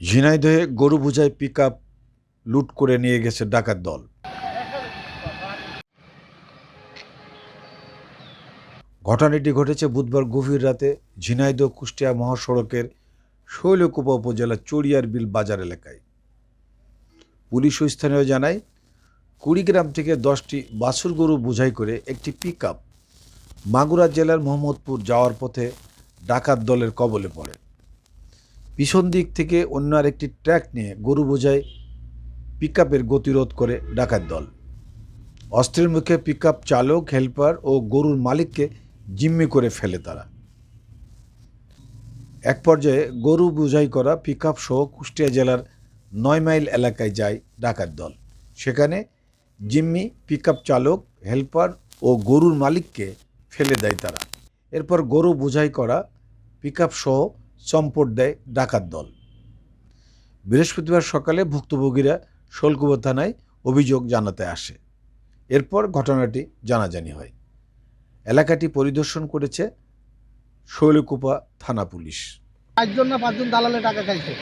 ঝিনাইদহে গরু বোঝাই পিক লুট করে নিয়ে গেছে ডাকাত দল। ঘটনাটি ঘটেছে বুধবার গভীর রাতে ঝিনাইদহ কুষ্টিয়া মহাসড়কের শৈলকুপা উপজেলার চড়িয়ার বিল বাজার এলাকায়। পুলিশ ও স্থানীয় জানায়, কুড়িগ্রাম থেকে দশটি বাছুর গরু বোঝাই করে একটি পিক মাগুরা জেলার মোহাম্মদপুর যাওয়ার পথে ডাকাত দলের কবলে পড়ে। পিছন দিক থেকে অন্য আরেকটি ট্র্যাক নিয়ে গরু বোঝায় পিক গতিরোধ করে ডাকাত দল। অস্ত্রের মুখে পিক চালক হেল্পার ও গরুর মালিককে জিম্মি করে ফেলে তারা। এক পর্যায়ে গরু বোঝাই করা পিক সহ কুষ্টিয়া জেলার নয় মাইল এলাকায় যায় ডাকাত দল। সেখানে জিম্মি পিক চালক হেল্পার ও গরুর মালিককে ফেলে দেয় তারা। এরপর গরু বোঝাই করা পিক সহ চম্পট দেয় ডাকাত দল। বৃহস্পতিবার সকালে ভুক্তভোগীরা শোলকুবা থানায় অভিযোগ জানাতে আসে। এরপর ঘটনাটি জানাজানি হয়। এলাকাটি পরিদর্শন করেছে শৈলকুপা থানা পুলিশ। চারজন না পাঁচজন দালালে টাকা খাইছে।